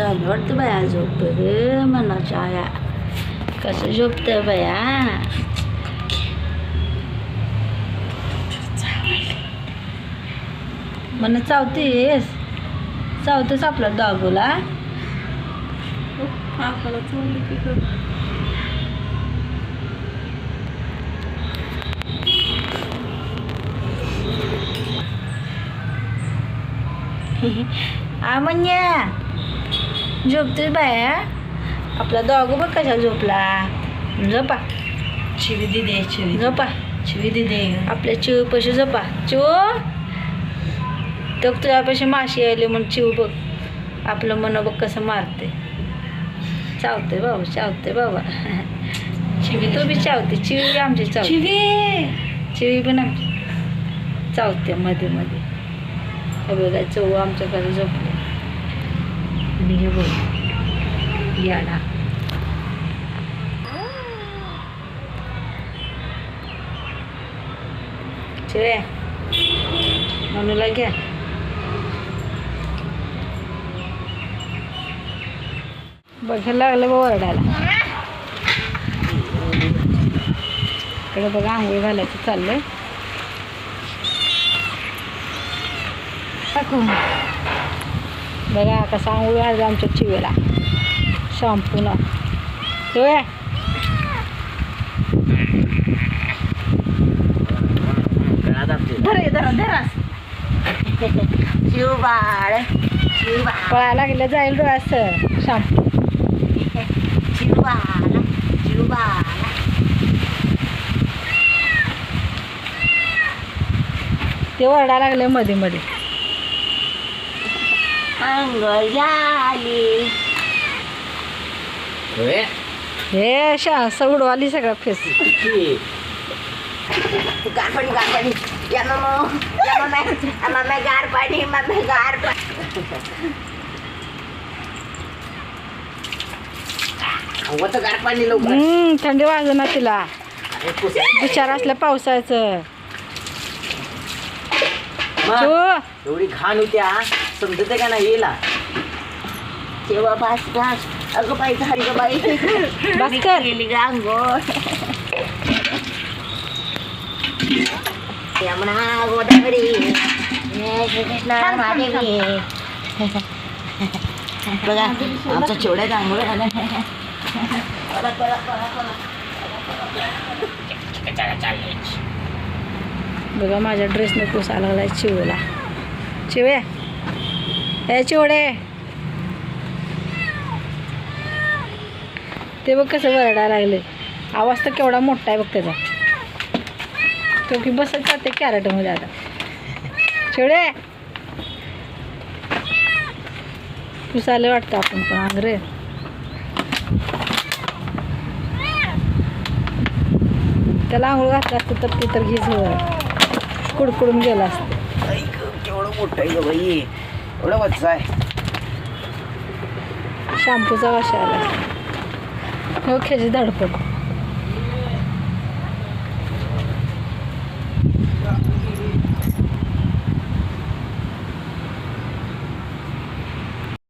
वाटतं बाया झोप रे मनाच्या आया. कसं झोपतंय बाया? मन चावतेस? चावतेस आपला डॉगोला. आमन्या! झोपतेस बाया. आपला डॉगो बघ कशा झोपला. झोपा. शिवी दिदे शिवी झोपा. शिवी दिदे आपल्या चिव पशी झोपा. चिव. तर तुझ्यापाशी माशी आली म्हणून चिव बघ. आपलं मन बघ कसं मारते. चावते बाबा चावते बाबा. चिवी तू बी चावते. चिवी बी आमची चावते. शिवी चिवी पण आमची चावते मध्ये मध्ये हे बघा चव आमच्याकडे झोपले. आणि हे बघ याडा चिवे म्हणूला घ्या. बघायला लागलं बा ओरडायला. इकडे बघा आंघोळ घालायचं चाललंय. टाकून बघा कसा आंघोळ आज आमच्या चिवेला. शॅम्पूनं चिवे धर धर पळायला लागलं जाईल डोळ्यास शॅम्पू शिवबाळ शिवबाळ ते ओरडायला लागले मध्ये मध्ये अंघोळ झाली. हे शा उडवाली सगळा फेस. गार पाणी गार पाणी मग गार पाणी मम्मी गार पाणी हवं तर गार पाणी लवकर. हम्म, थंडी वाजू ना तिला. अरे. विचार असल्या पावसाचं. मग, एवढी घाण होत्या समजते का नाही येला तेव्हा बस बस. अगं बाई झाली ग बाई. बस कर. गेली ग अंघोळ. यमुना गोदावरी. हे कृष्णा महादेवी. बघा आमचा आंघोळ झाला परत, परत, परत, परत. बघा माझ्या ड्रेसने पुसायला लागलाय चिवला. चिवया? हे चिवडे. ते बघ कसं वरडायला लागले आवाज तर केवढा मोठा आहे बघ त्याचा. तो की बसत जाते कॅरेटमध्ये आता. चिवडे. पुसायला वाटतं आपण पण आंग्रे त्याला आंघोळ घातलं असतं तर ते तर घीच कुडकुडून गेला असतं. केवढं मोठं आहे बाई. एवढं वच्च आहे. शॅम्पूचा वास आला हो खेची धडपड.